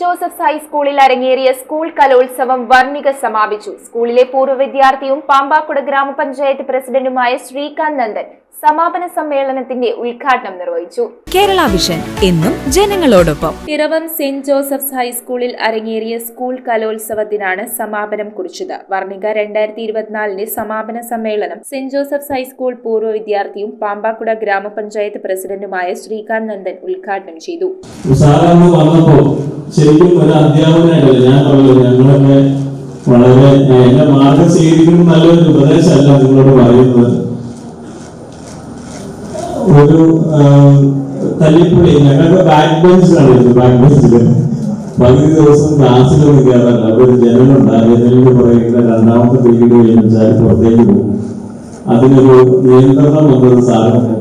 Joseph's ഹൈസ്കൂളിൽ അരങ്ങേറിയ school കലോത്സവം വർണിക സമാപിച്ചു. സ്കൂളിലെ പൂർവ വിദ്യാർത്ഥിയും പാമ്പാക്കുട ഗ്രാമപഞ്ചായത്ത് പ്രസിഡന്റുമായ ശ്രീകാന്ത് നന്ദൻ സമാപന സമ്മേളനത്തിന്റെ ഉദ്ഘാടനം നിർവഹിച്ചു. കേരള വിഷൻ എന്നും ജനങ്ങളോടൊപ്പം. പിറവം സെന്റ് ജോസഫ്സ് ഹൈസ്കൂളിൽ അരങ്ങേറിയ സ്കൂൾ കലോത്സവത്തിനാണ് സമാപനം കുറിച്ചത്. വർണിക രണ്ടായിരത്തി ഇരുപത്തിനാലിന്റെ സമാപന സമ്മേളനം സെന്റ് ജോസഫ്സ് ഹൈസ്കൂൾ പൂർവ വിദ്യാർത്ഥിയും പാമ്പാക്കുട ഗ്രാമപഞ്ചായത്ത് പ്രസിഡന്റുമായ ശ്രീകാന്ത് നന്ദൻ ഉദ്ഘാടനം ചെയ്തു. സാധാരണ വന്നപ്പോ ശരിക്കും ഒരു അധ്യാപകനായിട്ടല്ല ഞാൻ പറഞ്ഞത്? ഞങ്ങളൊക്കെ വളരെ എന്റെ മാർഗം സ്വീകരിക്കുന്ന നല്ലൊരു ഉപദേശമല്ല നിങ്ങളോട് പറയുന്നത്. ഒരു ആ, ഞങ്ങളുടെ ബാക്ക് ബെഞ്ചിലാണ് ബാക്ക് ബെഞ്ചിൽ പകുതി ദിവസം ക്ലാസ്സിൽ നിൽക്കാറല്ല അവിടെ ഒരു ജനം ആ ജനലിന് പറയുന്ന രണ്ടാമത്തെ പീരീഡ് കഴിഞ്ഞാൽ പുറത്തേക്ക് പോകും. അതിനൊരു നിയന്ത്രണം വന്നത് സാധനം.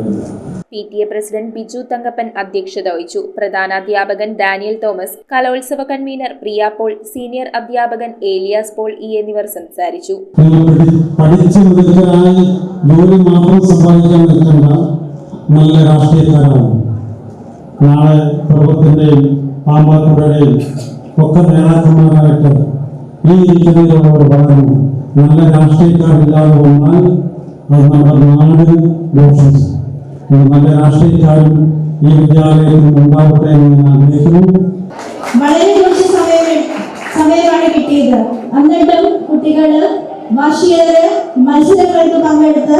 P T A president Biju Thankappan അധ്യക്ഷത വഹിച്ചു. പ്രധാനാധ്യാപകൻ ഡാനിയൽ തോമസ് കലോത്സവ കൺവീനർ പ്രിയ പോൾ സീനിയർ അധ്യാപകൻ ഏലിയാസ് പോൾ ഇ എന്നിവർ സംസാരിച്ചു. പഠിച്ചു ജോലി മാത്രം സമ്പാദിക്കാൻ നിൽക്കേണ്ട. നല്ല രാഷ്ട്രീയക്കാരാണ്. നാളെ പർവത്തിന്റെയും പാമ്പാക്കുടയുടെയും ഒക്കെ നേതാക്കന്മാരായിട്ട് ഈ ഇരിക്കുന്നതിനോട് പറഞ്ഞു നല്ല രാഷ്ട്രീയക്കാരില്ലാതെ വന്നാൽ അത് നമ്മുടെ നാടിന് ദോഷം നല്ല രാഷ്ട്രീയക്കാരും ഈ വിദ്യാലയത്തിൽ ഉണ്ടാവട്ടെ എന്ന് ഞാൻ ആഗ്രഹിക്കുന്നു. വളരെ കുറച്ച് കിട്ടിയത്. എന്നിട്ടും കുട്ടികൾ വാശിയേറെ മത്സരങ്ങൾക്ക് പങ്കെടുത്ത്